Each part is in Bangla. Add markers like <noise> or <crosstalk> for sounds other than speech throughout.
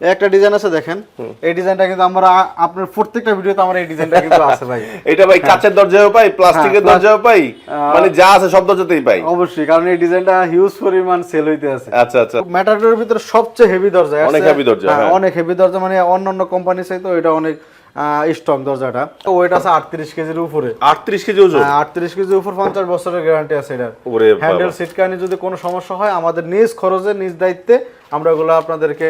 একটা ডিজাইন আছে দেখেন। এই ডিজাইনটা কিন্তু আমরা আপনার প্রত্যেকটা ভিডিওতে আমার এই ডিজাইনটা কিন্তু <laughs> আছে ভাই। এটা ভাই কাচের দরজাও পাই প্লাস্টিকের হ্যাঁ, দরজাও পাই মানে যা আছে সব দরজাতেই পাই। অবশ্যই কারণ এই ডিজাইনটা হিউজ পরিমাণ সেল হইতে আছে। আচ্ছা আচ্ছা। ম্যাটাডোরের ভিতরে সবচেয়ে হেভি দরজা অনেক heavy দরজা, হ্যাঁ, হ্যাঁ। অনেক হেভি দরজা মানে অন্য অন্য কোম্পানি চাইতো এটা অনেক স্ট্রং দরজাটা। ওয়েট আছে আটত্রিশ কেজির উপরে। আটত্রিশ কেজি ওজন? আটত্রিশ কেজির উপর পঞ্চাশ বছরের গ্যারান্টি আছে এটার। বাবা। হ্যান্ডেল সিটকানি যদি কোনো সমস্যা হয় আমাদের নিজ খরচে নিজ দায়িত্বে আমরা ওগুলো আপনাদেরকে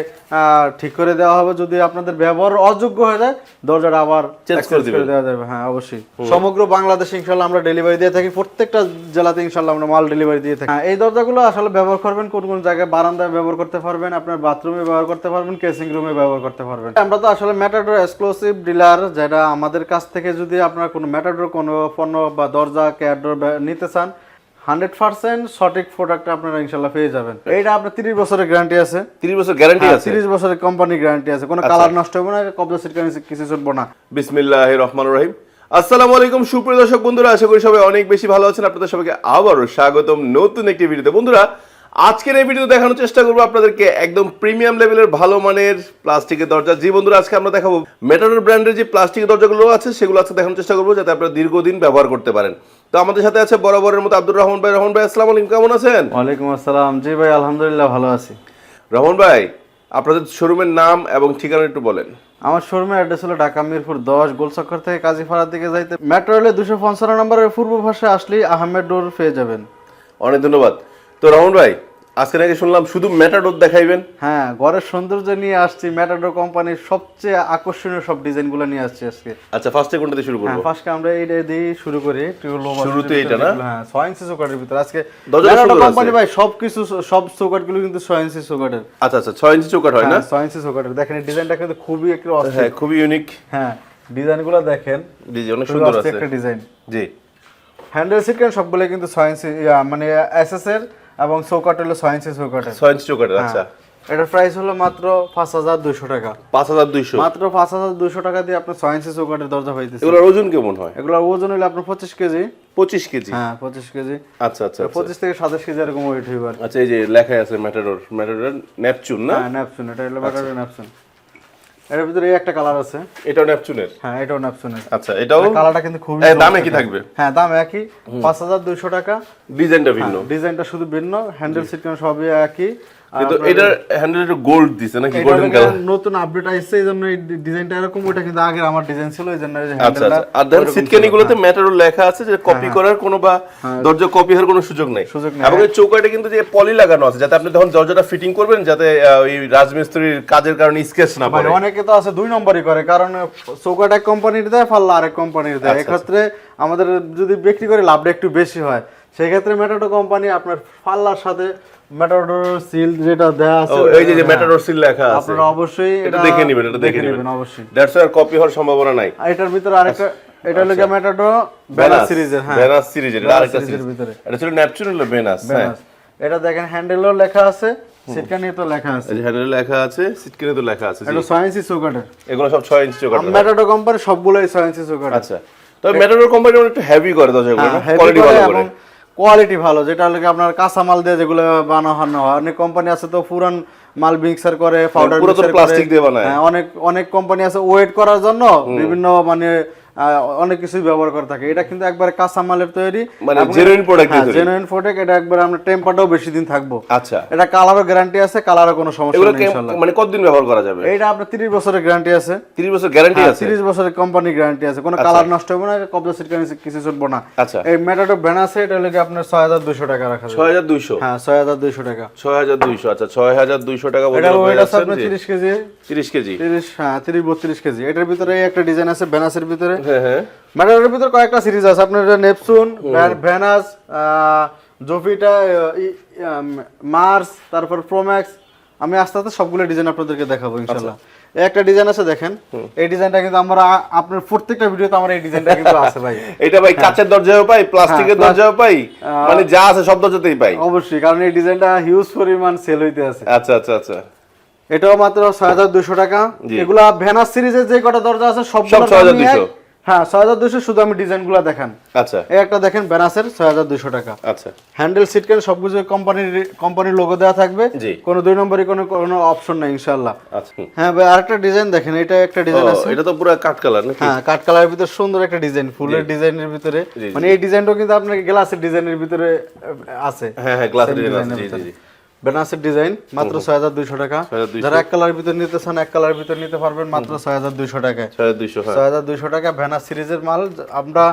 ঠিক করে দেওয়া হবে। যদি আপনাদের ব্যবহার অযোগ্য হয়ে যায় দরজাটা আবার exchange করে। দেওয়া যাবে। হ্যাঁ অবশ্যই। সমগ্র বাংলাদেশ ইনশাল্লাহ আমরা ডেলিভারি দিয়ে থাকি। প্রত্যেকটা জেলাতে ইনশাল্লাহ আমরা মাল ডেলিভারি দিয়ে থাকি। হ্যাঁ, এই দরজাগুলো আসলে ব্যবহার করবেন কোন কোন জায়গায়? বারান্দায় ব্যবহার করতে পারবেন আপনার বাথরুমে ব্যবহার করতে পারবেন কেসিং রুমে ব্যবহার করতে পারবেন। আমরা তো আসলে ম্যাটাডোর এক্সক্লুসিভ ডিলার যেটা আমাদের কাছ থেকে যদি আপনার কোনো ম্যাটাডোর কোনো পণ্য বা দরজা ক্যাডোর নিতে চান হান্ড্রেড পার্সেন্ট সঠিক প্রোডাক্ট আপনারা ইনশাল্লাহ পেয়ে যাবেন। এটা আপনার তিরিশ বছরের গ্যারান্টি আছে। তিরিশ বছর গ্যারান্টি আছে। তিরিশ বছরের কোম্পানি গ্যারান্টি আছে। কোনো কালার নষ্ট হবে না কবজা সিট কিছু চলবো না। বিসমিল্লাহ রহমান রহিম। আসসালামু আলাইকুম সুপ্রিয় দর্শক বন্ধুরা আশা করি সবাই অনেক বেশি ভালো আছেন। আপনাদের সবাইকে আবারও স্বাগতম নতুন একটি ভিডিওতে বন্ধুরা আজকের এই ভিডিও দেখানোর চেষ্টা করব আপনাদেরকে একদম প্রিমিয়াম লেভেলের ভালো মানের প্লাস্টিকের দরজা। জি বন্ধুরা আজকে আমরা দেখাবো মেটাডোর ব্র্যান্ডের যে প্লাস্টিকের দরজাগুলো আছে সেগুলো আজকে দেখানোর চেষ্টা করব যাতে আপনারা দীর্ঘদিন ব্যবহার করতে পারেন। তো আমাদের সাথে আছে বরাবরের মতো আব্দুর রহমান ভাই। রহমান ভাই আসসালামু আলাইকুম। কেমন আছেন? ওয়ালাইকুম আসসালাম। জি ভাই আলহামদুলিল্লাহ ভালো আছি। রহমান ভাই আপনাদের শোরুমের নাম এবং ঠিকানা একটু বলেন। আমার শোরুমের অ্যাড্রেস হলো ঢাকা মিরপুর দশ গোলচক্কর থেকে কাজীপাড়ার দিকে যাইতে। মেট্রো রেলে দুশো পঞ্চান্ন নম্বরের পূর্ব পাশে আসলেই আহমেদ ডোর পেয়ে যাবেন। অনেক ধন্যবাদ। তো রহমান ভাই আজকে নাকি শুনলাম শুধু মেটাডোর দেখাইবেন। হ্যাঁ ঘরের সৌন্দর্য নিয়ে আসছি ম্যাটাডোর কোম্পানির সবচেয়ে আকর্ষণীয় সব ডিজাইনগুলো নিয়ে আসছি আজকে। আচ্ছা ফার্স্টে কোনটা দিয়ে শুরু হ্যাঁ ফার্স্টে আমরা এইটা দিয়ে শুরু করি শুরুতে এইটা না? হ্যাঁ ছয় ইঞ্চি চৌকাটের ভিতরে। আজকে ম্যাটাডোর কোম্পানি। ভাই সবকিছু সব চৌকাটগুলো কিন্তু ছয় ইঞ্চি চৌকাটের আচ্ছা আচ্ছা ছয় ইঞ্চি চৌকাট হয় না? হ্যাঁ ছয় ইঞ্চি চৌকাটের দেখেন ডিজাইনটা কিন্তু খুবই একটু অস্থির। হ্যাঁ খুবই ইউনিক হ্যাঁ ডিজাইনগুলো দেখেন জি অনেক সুন্দর আছে। একটা ডিজাইন জি। হ্যান্ডেল সিট কেন সবগুলো কিন্তু ছয় ইঞ্চি মানে এসএস এর এবং চৌকাট হলো ছয় ইঞ্চি চৌকাটের ছয় ইঞ্চি চৌকাট আচ্ছা। এটার প্রাইস হলো মাত্র পাঁচ হাজার দুইশো টাকা। পাঁচ হাজার দুইশো। মাত্র পাঁচ হাজার দুইশো টাকা দিয়ে আপনার ছয় ইঞ্চি চৌকাটের দরজা হইতেছে। এগুলোর ওজন কেমন হয়? এগুলোর ওজন হলো আপনার পঁচিশ কেজি। পঁচিশ কেজি? হ্যাঁ পঁচিশ কেজি। আচ্ছা আচ্ছা আচ্ছা। পঁচিশ থেকে সাতাশ কেজি এরকম ওয়েট হইবার আচ্ছা এই যে লেখা আছে ম্যাটাডোর ম্যাটাডোর নেপচুন না? হ্যাঁ নেপচুন এটা হলো ম্যাটাডোর ন্যাপসুন এটার ভিতরে একটা কালার আছে। এটাও ন্যাপচুনের হ্যাঁ এটাও ন্যাপচুনের আচ্ছা এটাও? কালারটা কিন্তু খুবই দাম একই থাকবে? হ্যাঁ দাম একই। পাঁচ হাজার দুইশো টাকা। ডিজাইনটা ভিন্ন। ডিজাইনটা শুধু ভিন্ন। হ্যান্ডেল সিট কেন সবই একই। কিন্তু এটার হ্যান্ডেল একটু গোল্ড দিছে নাকি গোল্ডেন কালার নতুন আপডেট আসছে এই ডিজাইনটা এরকম ওটা কিন্তু আমার ডিজাইন ছিল এই আচ্ছা হ্যান্ডেলটা আচ্ছা। আর দেখেন সিটকানি গুলোতে ম্যাটারও লেখা আছে যে কপি করার কোনো বা দরজা কপি হওয়ার কোনো সুযোগ নেই। হ্যাঁ। সুযোগ নেই। এবং এই চৌকাটে কিন্তু যে পলি লাগানো আছে যাতে আপনি তখন দরজাটা ফিটিং করবেন যাতে ওই রাজমিস্ত্রির কাজের কারণে স্কেচ না মানে পড়ে। অনেকে তো আছে দুই নম্বরই করে কারণ চৌকাট এক কোম্পানির দেয় পাল্লা আরেক কোম্পানির দেয়। এক্ষেত্রে আমাদের যদি বিক্রি করে লাভটা একটু বেশি হয়। সেই ক্ষেত্রে মেটাডো কোম্পানি আপনার পাল্লার সাথে মেটাডোর সিল যেটা দেয়া আছে এই যে যে ম্যাটাডোর সিল লেখা আছে। আপনারা অবশ্যই এটা দেখে নেবেন এটা দেখে নেবেন। অবশ্যই। দ্যাটস আর কপি হওয়ার সম্ভাবনা নাই। আর এটার ভিতরে আরেকটা এটা হলো মেটাডো ব্যানার সিরিজের হ্যাঁ। বেনাস সিরিজের এটা আরেকটা series এর সিরিজ ভিতরে। এটা ছিল নেপচুন হলো বেনাস হ্যাঁ। এটা দেখেন হ্যান্ডেলও লেখা আছে সিটকানি তো লেখা আছে। এই যে হ্যান্ডেলে লেখা আছে সিটকানে তো লেখা আছে। এটা ছয় ইঞ্চি চৌকাটের এগুলো সব 6 ইঞ্চি চৌকাট মেটাডো কোম্পানি সবগুলোই ছয় ইঞ্চি চৌকাট আচ্ছা। তবে ম্যাটাডোর কোম্পানি একটু হেভি করে দরজাগুলো না কোয়ালিটি ভালো করে। কোয়ালিটি ভালো যেটা আপনার কাঁচামাল দিয়ে যেগুলো বানানো হয় অনেক কোম্পানি আছে তো পুরান মাল মিক্সার করে পাউডার পুরাতন plastic দিয়ে বানায়। অনেক অনেক কোম্পানি আছে ওয়েট করার জন্য বিভিন্ন মানে অনেক কিছুই ব্যবহার করে থাকে। এটা কিন্তু একবার কাঁচা মালের তৈরি। মানে product দিয়ে তৈরি। জেনুইন প্রোডাক্ট এটা একবার আমরা টেম্পারটাও বেশি দিন থাকব। আচ্ছা। এটা কালারও গ্যারান্টি আছে কালারও কোনো সমস্যা নেই ইনশাআল্লাহ। মানে কতদিন ব্যবহার করা যাবে? এইটা আপনার 30 বছরের গ্যারান্টি আছে। 30 বছর গ্যারান্টি আছে? তিরিশ বছরের কোম্পানি গ্যারান্টি আছে। কোনো কালার নষ্ট হবে না কবজা সিট কিছু চলবো না। আচ্ছা। এই মেটাটো ব্যান আছে এটা হলো আপনার ছয় হাজার দুশো টাকা রাখা যাবে। 6200 হ্যাঁ ছয় হাজার দুইশো টাকা। 6200 আচ্ছা 6200 টাকা এটা বলতে ওয়েট আছে আপনার তিরিশ কেজি। 30 কেজি। তিরিশ হ্যাঁ তিরিশ বত্রিশ কেজি। এটার ভিতরে একটা ডিজাইন আছে ভ্যানাসের ভিতরে। হ্যাঁ হ্যাঁ। ভিতরে কয়েকটা সিরিজ আছে। আপনার নেপচুন ভ্যানাস জোফিটা মার্স তারপর প্রোম্যাক্স। আমি আস্তে আস্তে সবগুলো ডিজাইন আপনাদেরকে দেখাবো ইনশাল্লাহ এই একটা ডিজাইন আছে দেখেন। এই ডিজাইনটা কিন্তু আমরা আপনার প্রত্যেকটা ভিডিওতে আমরা এই ডিজাইনটা কিন্তু আছে ভাই। <laughs> এটা ভাই কাচের দরজাও পাই প্লাস্টিকের দরজায়ও দরজাও পাই মানে যা আছে সব দরজাতেই পাই। অবশ্যই কারণ এই ডিজাইনটা হিউজ পরিমাণ সেল হইতে আছে। আচ্ছা আচ্ছা আচ্ছা। এটাও মাত্র ছয় হাজার দুশো টাকা। এগুলা ভ্যানাস সিরিজের যে কটা দরজা আছে সব সব 6200 হ্যাঁ ছয় হাজার দুইশো শুধু আমি ডিজাইনগুলো দেখান। আচ্ছা। এই একটা দেখেন বেনাসের ছয় হাজার দুইশো টাকা। আচ্ছা। হ্যান্ডেল সিট কেন সবকিছু কোম্পানির কোম্পানির লোগো দেওয়া থাকবে। জি। কোনো দুই নম্বরই কোনো কোনো অপশন নাই ইনশাল্লাহ আচ্ছা। হ্যাঁ ভাই আরেকটা ডিজাইন দেখেন এটা একটা ডিজাইন আছে। এটা তো পুরো কাট কালার নাকি? হ্যাঁ কাঠ কালারের ভিতরে সুন্দর একটা ডিজাইন ফুলের ডিজাইনের ভিতরে। মানে এই ডিজাইনটাও কিন্তু আপনার গ্লাসের ডিজাইনের ভিতরে আছে। হ্যাঁ হ্যাঁ গ্লাস Same ডিজাইন জি। জি। বেনাসের ডিজাইন মাত্র ছয় হাজার দুইশো টাকা। যারা এক কালারের ভিতরে নিতে চান এক কালারের ভিতরে নিতে পারবেন মাত্র ছয় হাজার দুইশো টাকায়। ছয় হাজার দুইশো টাকা ভ্যানাস সিরিজের মাল। আমরা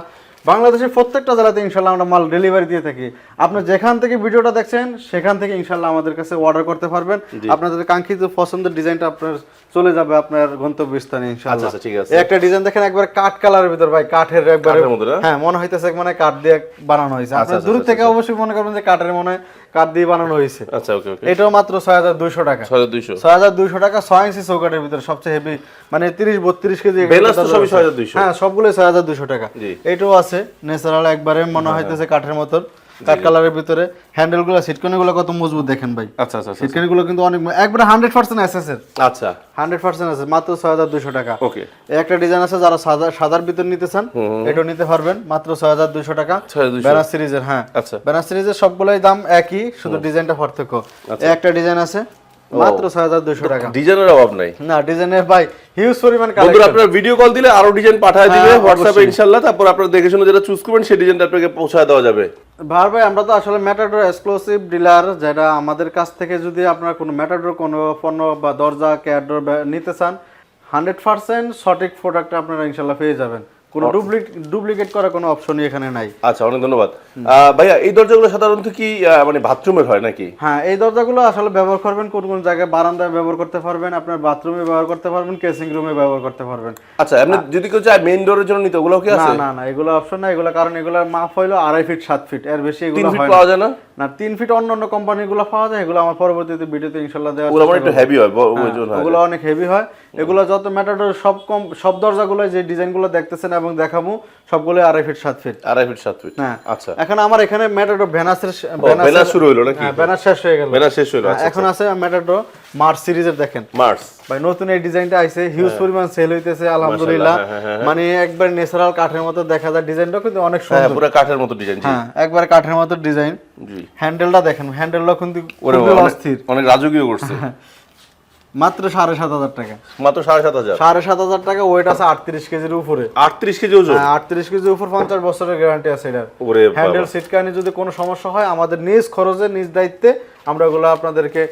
বাংলাদেশের প্রত্যেকটা জেলাতে ইনশাল্লাহ আমরা মাল ডেলিভারি দিয়ে থাকি। আপনি যেখান থেকে ভিডিওটা দেখছেন সেখান থেকে ইনশাল্লাহ আমাদের কাছে অর্ডার করতে পারবেন। আপনাদের কাঙ্ক্ষিত পছন্দের ডিজাইনটা আপনার চলে যাবে আপনার গন্তব্যস্থানে ইনশাল্লাহ। আচ্ছা, ঠিক আছে। একটা ডিজাইন দেখেন একবার কাঠ কালারের ভিতর ভাই কাঠের একবারে হ্যাঁ মনে হইতেছে মানে কাঠ দিয়ে বানানো হয়েছে আচ্ছা, দূর আচ্ছা, থেকে অবশ্যই মনে করবেন যে কাঠের মনে হয় কাঠ দিয়ে বানানো হয়েছে। আচ্ছা ওকে ওকে এটাও মাত্র ছয় হাজার দুইশো টাকা। ছয় দুইশো? ছয় হাজার দুইশো টাকা ছয় ইঞ্চি চৌকাঠের ভিতরে সবচেয়ে হেভি মানে তিরিশ বত্রিশ কেজি বেলাস তো সবই 6200 হ্যাঁ সবগুলো ছয় হাজার দুইশো টাকা। জি। এটাও আছে ন্যাচারাল একবারে মনে হইতেছে কাঠের মতন। কাঠ কালারের ভিতরে কত মজবুত দেখেন ভাই। আচ্ছা আচ্ছা আচ্ছা গুলো কিন্তু অনেক একবারে হান্ড্রেড পার্সেন্ট আচ্ছা। হান্ড্রেড পার্সেন্ট আছে মাত্র ছয় হাজার দুশো টাকা। ওকে। একটা ডিজাইন আছে যারা সাদা সাদার ভিতর নিতে চান এটাও নিতে পারবেন মাত্র ছয় হাজার দুইশো টাকা। 6200 ব্যানার সিরিজের হ্যাঁ। আচ্ছা। ব্যানার সিরিজের সবগুলোই দাম একই শুধু ডিজাইনটা পার্থক্য। একটা ডিজাইন আছে মাত্র ছয় হাজার দুইশো টাকা। ডিজাইনের অভাব নাই। না ডিজাইনের ভাই হিউজ পরিমাণ বন্ধুরা কালেকশন আপনার ভিডিও কল দিলে আরও ডিজাইন পাঠিয়ে দিবে হ্যাঁ, হোয়াটসঅ্যাপে ইনশাআল্লাহ তারপর আপনারা দেখে শুনে যেটা চুজ করবেন সেই ডিজাইনটা আপনাকে পৌঁছায় দেওয়া যাবে। ভার ভাই আমরা তো আসলে ম্যাটাডোর এক্সক্লুসিভ ডিলার যেটা আমাদের কাছ থেকে যদি আপনারা কোনো ম্যাটাডোর কোনো পণ্য বা দরজা ক্যাডোর নিতে চান হান্ড্রেড পার্সেন্ট সঠিক প্রোডাক্ট আপনারা ইনশাল্লাহ পেয়ে যাবেন। কোনো ডুপ্লিকেট ডুপ্লিকেট করার কোনো অপশনই এখানে নাই। আচ্ছা অনেক ধন্যবাদ। ভাইয়া এই দরজাগুলো সাধারণত কি মানে বাথরুমের হয় নাকি? হ্যাঁ এই দরজাগুলো আসলে ব্যবহার করবেন কোন কোন জায়গায় বারান্দায় ব্যবহার করতে পারবেন আপনার বাথরুমে ব্যবহার করতে পারবেন কেসিং রুমে ব্যবহার করতে পারবেন। আচ্ছা এমনি যদি কেউ চায় মেইন ডোরের জন্য নিতে ওগুলো কি আছে? না না এগুলো অপশন না এগুলো কারণ এগুলোর মাপ হইল আড়াই ফিট সাত ফিট এর বেশি এগুলো ফিট হয় পাওয়া যায় না? না তিন ফিট অন্য অন্য কোম্পানিগুলো পাওয়া যায় এগুলো আমার পরবর্তীতে ভিডিওতে ইনশাল্লাহ দেওয়ার ওগুলো একটু হেভি হয় হ্যাঁ, ওজন হয়। ওগুলো অনেক হেভি হয়। এগুলো যত ম্যাটাডোর সব কম সব দরজাগুলো যে ডিজাইনগুলো দেখতেছেন এবং দেখাবো সবগুলো আড়াই ফিট সাত ফিট আড়াই ফিট সাত ফিট হ্যাঁ। আচ্ছা। এখন আমার এখানে ম্যাটাডোর ভ্যানাসের ভ্যানাস শুরু হলো নাকি? ব্যানার শেষ হয়ে গেল। ব্যানার শেষ হলো হ্যাঁ, আচ্ছা এখন আছে ম্যাটাডোর মার্চ সিরিজের দেখেন। মার্স ভাই নতুন এই ডিজাইনটা আইছে হিউজ পরিমাণ সেল হইতেছে আলহামদুলিল্লাহ। হ্যাঁ, হ্যাঁ, মানে একবার ন্যাচারাল কাঠের মতো দেখা যায় ডিজাইনটা কিন্তু অনেক হ্যাঁ সুন্দর। পুরো কাঠের মতো ডিজাইন হ্যাঁ একবার কাঠের মতো ডিজাইন জি। হ্যান্ডেলটা দেখেন হ্যান্ডেলটা কিন্তু অনেক রাজকীয় করছে। মাত্র সাড়ে সাত হাজার টাকা। মাত্র সাড়ে সাত হাজার? সাড়ে সাত হাজার টাকা ওয়েট আছে আটত্রিশ কেজির উপরে। আটত্রিশ কেজি ওজন? হ্যাঁ, আটত্রিশ কেজি উপর পঞ্চাশ বছরের গ্যারান্টি আছে এটার। হ্যান্ডেল সিটকানি যদি কোনো সমস্যা হয় আমাদের নিজ খরচে নিজ দায়িত্বে আমরা ওগুলো আপনাদেরকে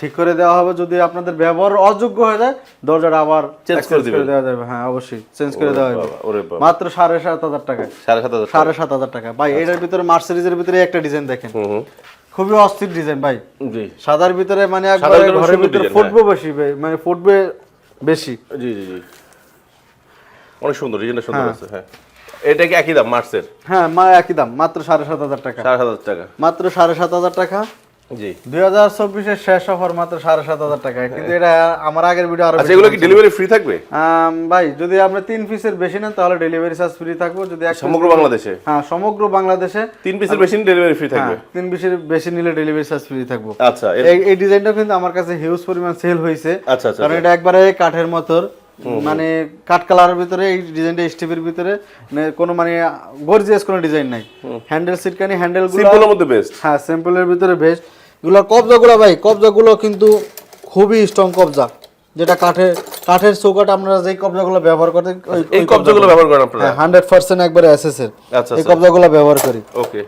ঠিক করে দেওয়া হবে। যদি আপনাদের ব্যবহার অযোগ্য হয়ে যায় দরজাটা আবার Change করে দেওয়া যাবে। হ্যাঁ অবশ্যই চেঞ্জ করে দেওয়া হবে। মাত্র সাড়ে সাত হাজার টাকা। সাড়ে সাত হাজার সাড়ে সাত হাজার টাকা। ভাই এটার ভিতরে মার্চ সিরিজের ভিতরে একটা ডিজাইন দেখেন। খুবই অস্থির ডিজাইন ভাই। জি। সাদার ভিতরে মানে একবারে ঘরের ভিতরে ফুটবে বেশি ভাই। মানে ফুটবে বেশি। জি জি জি। অনেক সুন্দর ডিজাইনটা সুন্দর হ্যাঁ। আছে হ্যাঁ। এটা কি একই দাম মার্চের? হ্যাঁ মা একই দাম মাত্র সাড়ে সাত হাজার টাকা। সাড়ে সাত হাজার টাকা। মাত্র সাড়ে সাত হাজার টাকা। জি। দুই হাজার চব্বিশের শেষ অফার মাত্র সাড়ে সাত হাজার টাকা। কিন্তু এটা আমার আগের ভিডিও আরও আচ্ছা এগুলো কি ডেলিভারি ফ্রি থাকবে? ভাই যদি আপনি তিন পিসের বেশি নেন তাহলে ডেলিভারি চার্জ ফ্রি থাকব। যদি সমগ্র বাংলাদেশে? হ্যাঁ সমগ্র বাংলাদেশে। তিন পিসের বেশি ডেলিভারি ফ্রি থাকবে? তিন পিসের বেশি নিলে ডেলিভারি চার্জ ফ্রি থাকব। আচ্ছা এই এই ডিজাইনটা কিন্তু আমার কাছে হিউজ পরিমাণ সেল হয়েছে। আচ্ছা আচ্ছা কারণ এটা একবারে কাঠের মতোর। মানে কাঠ কালারের ভিতরে এই ডিজাইনটা স্টিপের ভিতরে। মানে কোনো মানে গর্জিয়াস কোনো ডিজাইন নাই। হ্যান্ডেল সিটকানি হ্যান্ডেলগুলো মধ্যে বেস্ট হ্যাঁ স্যাম্পলের ভিতরে বেস্ট এগুলো কবজাগুলো ভাই কবজাগুলো কিন্তু খুবই স্ট্রং কবজা। যেটা কাঠের কাঠের চৌকাট আপনারা যে কবজাগুলো ব্যবহার করেন এই কবজাগুলো ব্যবহার করেন আপনারা? হ্যাঁ হান্ড্রেড পার্সেন্ট একবারে এসএস এর। আচ্ছা, এই আচ্ছা। কবজাগুলো ব্যবহার করি। ওকে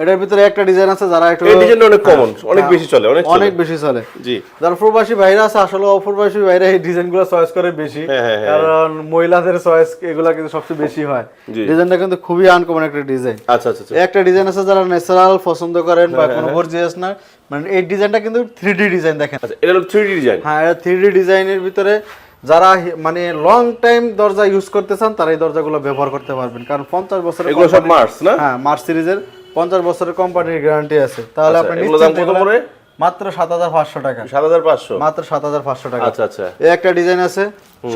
এটার ভিতরে একটা ডিজাইন আছে যারা একটু এই ডিজাইনটা অনেক কমন অনেক বেশি চলে অনেক। অনেক বেশি চলে। জি। যারা প্রবাসী বাইরে আছে আসলে অপ্রবাসী বাইরে এই ডিজাইনগুলো চয়েস করে বেশি। হ্যাঁ, হ্যাঁ, হ্যাঁ। কারণ মহিলাদের চয়েস এগুলা কিন্তু সবচেয়ে বেশি হয়। ডিজাইনটা কিন্তু খুবই আনকমন একটা ডিজাইন আচ্ছা আচ্ছা আচ্ছা। একটা ডিজাইন আছে যারা ন্যাচারাল পছন্দ করেন হ্যাঁ, বা কোনো গর্জিয়াস না মানে এই ডিজাইনটা কিন্তু থ্রি ডি ডিজাইন দেখেন। আচ্ছা এটা হলো থ্রি ডি ডিজাইন হ্যাঁ থ্রি ডি ডিজাইনের ভিতরে যারা মানে লং টাইম দরজা ইউজ করতে চান তারা এই দরজাগুলো ব্যবহার করতে পারবেন। কারণ পঞ্চাশ বছরের এগুলো সব মার্স না? হ্যাঁ মার্চ সিরিজের। পঞ্চাশ বছরের কোম্পানির গ্যারান্টি আছে। তাহলে আচ্ছা, আপনি দাম কত পড়ে? মাত্র সাত হাজার পাঁচশো টাকা। সাত হাজার পাঁচশো? মাত্র সাত হাজার পাঁচশো টাকা। আচ্ছা আচ্ছা। এই একটা ডিজাইন আছে।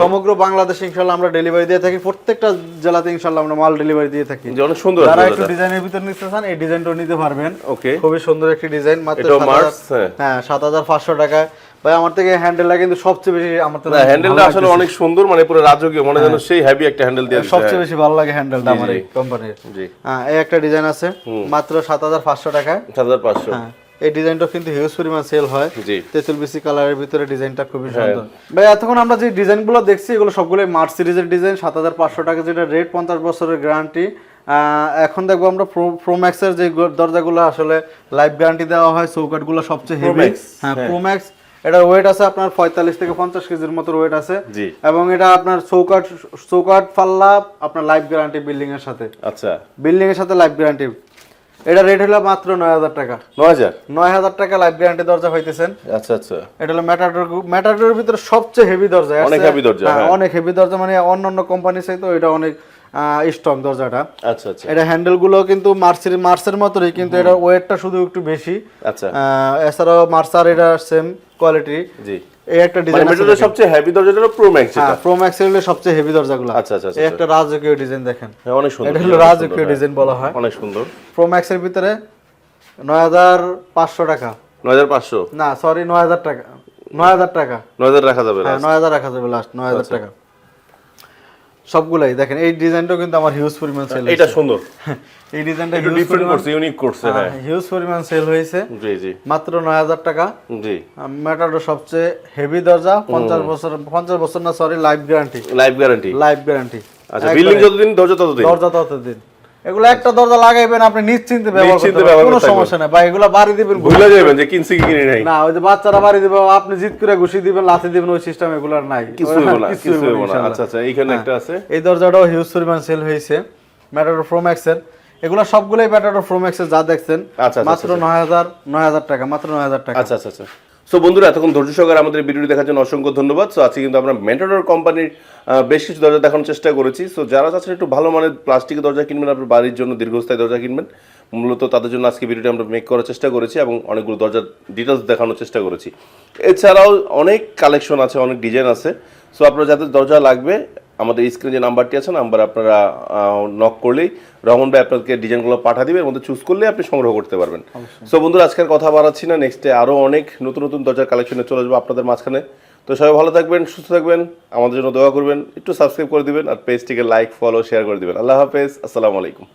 সমগ্র বাংলাদেশে ইনশাল্লাহ আমরা ডেলিভারি দিয়ে থাকি। প্রত্যেকটা জেলাতে ইনশাল্লাহ আমরা মাল ডেলিভারি দিয়ে থাকি। অনেক সুন্দর যারা একটু ডিজাইনের ভিতর নিতে চান এই ডিজাইনটাও নিতে পারবেন। ওকে খুবই সুন্দর একটি ডিজাইন মাত্র এটাও 7,000 মার্চ, হ্যাঁ। হ্যাঁ সাত হাজার পাঁচশো টাকায়। ভাই আমার থেকে হ্যান্ডেলটা কিন্তু সবচেয়ে বেশি আমার তো হ্যান্ডেলটা আসলে অনেক সুন্দর মানে পুরো রাজকীয় মনে যেন সেই হেভি একটা হ্যান্ডেল দিয়ে সবচেয়ে বেশি ভালো লাগে হ্যান্ডেলটা আমার এই কোম্পানির জি। হ্যাঁ এই একটা ডিজাইন আছে মাত্র টাকায়। হ্যাঁ এই ডিজাইনটা কিন্তু হিউজ পরিমাণ সেল হয়। তেঁতুল বিসি কালারের ভিতরে ডিজাইনটা খুবই হ্যাঁ। সুন্দর। ভাই এতক্ষণ আমরা যে ডিজাইনগুলো দেখছি এগুলো সবগুলোই মার্চ সিরিজের ডিজাইন সাত হাজার পাঁচশো টাকা যেটা রেট পঞ্চাশ বছরের গ্যারান্টি এখন দেখব আমরা প্রোম্যাক্সের যে দরজাগুলো আসলে লাইফ গ্যারান্টি দেওয়া হয় চৌকাটগুলো সবচেয়ে হেভি হ্যাঁ প্রোম্যাক্স এটার ওয়েট আছে আপনার পঁয়তাল্লিশ থেকে পঞ্চাশ কেজির মতো ওয়েট আছে। জি। এবং এটা আপনার চৌকাট চৌকাট পাল্লা আপনার লাইফ গ্যারান্টি বিল্ডিং এর সাথে। আচ্ছা। বিল্ডিং এর সাথে লাইফ গ্যারান্টি এটা রেট হলো মাত্র নয় হাজার টাকা। নয় হাজার? নয় হাজার টাকা লাইফ গ্যারান্টি দরজা হইতেছেন আচ্ছা আচ্ছা। এটা হলো ম্যাটাডোর ম্যাটাডোরের ভিতরে সবচেয়ে হেভি দরজা অনেক heavy দরজা, হ্যাঁ, হ্যাঁ। অনেক হেভি দরজা মানে অন্য অন্য কোম্পানির চাইতে এটা অনেক স্ট্রং দরজাটা। আচ্ছা আচ্ছা। এটা হ্যান্ডেলগুলো কিন্তু মার্সের মার্সের মতোই কিন্তু এটা ওয়েটটা শুধু একটু বেশি। আচ্ছা। এছাড়াও মার্সার এটা সেম কোয়ালিটি জি। এই একটা মানে ডিজাইন আছে মেটালের সবচেয়ে হেভি দরজাটা হলো প্রো ম্যাক্স হ্যাঁ প্রো ম্যাক্স হলো সবচেয়ে হেভি দরজাগুলো। আচ্ছা, আচ্ছা, আচ্ছা, এই একটা রাজকীয় ডিজাইন দেখেন। হ্যাঁ অনেক সুন্দর। এটা হলো রাজকীয় ডিজাইন বলা হয়। হ্যাঁ, অনেক সুন্দর। প্রো ম্যাক্স এর ভিতরে নয় হাজার পাঁচশো টাকা। নয় হাজার পাঁচশো? না সরি নয় হাজার টাকা। নয় হাজার টাকা। নয় হাজার রাখা যাবে হ্যাঁ নয় হাজার রাখা যাবে লাস্ট নয় হাজার টাকা। সবগুলাই দেখেন এই ডিজাইনটাও কিন্তু আমার হিউজ পরিমাণ সেল এটা সুন্দর। <laughs> এই ডিজাইনটা একটু হিউজ ডিফারেন্ট করছে ইউনিক করছে হ্যাঁ হিউজ পরিমাণ সেল হয়েছে। জি জি। মাত্র নয় হাজার টাকা। জি। ম্যাটারডোর সবচেয়ে হেভি দরজা পঞ্চাশ বছর পঞ্চাশ বছর না sorry life guarantee life guarantee life guarantee আচ্ছা বিল্ডিং যতদিন দরজা ততদিন? দরজা ততদিন। এগুলো একটা দরজা লাগাইবেন আপনি নিশ্চিন্তে ব্যবহার করতে পারবেন, কোনো সমস্যা নাই বা এগুলো বাড়ি দিবেন ভুলে যাবেন যে কিনছি কি কিনি নাই। না ওই যে বাচ্চারা বাড়ি দিবে আপনি জিত করে ঘুষি দিবেন লাথি দিবেন ওই সিস্টেম এগুলো নাই। কিছু না কিছু হইব হইব না, না আচ্ছা আচ্ছা এইখানে একটা আছে। এই দরজাটাও হিউজ পরিমাণ সেল হয়েছে ম্যাটাডোর প্রো ম্যাক্সের এগুলো সবগুলোই ম্যাটাডোর প্রো ম্যাক্সের যা দেখছেন আচ্ছা, আচ্ছা, মাত্র নয় হাজার নয় হাজার টাকা মাত্র নয় হাজার টাকা। আচ্ছা আচ্ছা আচ্ছা। সো বন্ধুরা, এতক্ষণ ধৈর্য সহকারে আমাদের ভিডিওটি দেখার জন্য অসংখ্য ধন্যবাদ। সো আজকে কিন্তু আমরা মেন্টাডোর কোম্পানির বেশ কিছু দরজা দেখানোর চেষ্টা করেছি। সো যারা চাচ্ছেন একটু ভালো মানের প্লাস্টিকের দরজা কিনবেন, আপনার বাড়ির জন্য দীর্ঘস্থায়ী দরজা কিনবেন, মূলত তাদের জন্য আজকে ভিডিওটি আমরা মেক করার চেষ্টা করেছি এবং অনেকগুলো দরজার ডিটেলস দেখানোর চেষ্টা করেছি। এছাড়াও অনেক কালেকশন আছে, অনেক ডিজাইন আছে। সো আপনার যাদের দরজা লাগবে আমাদের স্ক্রিনে যে নাম্বারটি আছে নাম্বার আপনারা নক করলেই রহমান ভাই আপনাকে ডিজাইনগুলো পাঠা দিবে এর মধ্যে চুজ করলে আপনি সংগ্রহ করতে পারবেন। সো বন্ধুরা আজকের কথা বাড়াচ্ছি না নেক্সটে আরও অনেক নতুন নতুন দরজার কালেকশনে চলে যাব আপনাদের মাঝখানে। তো সবাই ভালো থাকবেন সুস্থ থাকবেন আমাদের জন্য দোয়া করবেন একটু সাবস্ক্রাইব করে দিবেন আর পেজটিকে লাইক ফলো শেয়ার করে দিবেন। আল্লাহ হাফেজ আসসালামু আলাইকুম।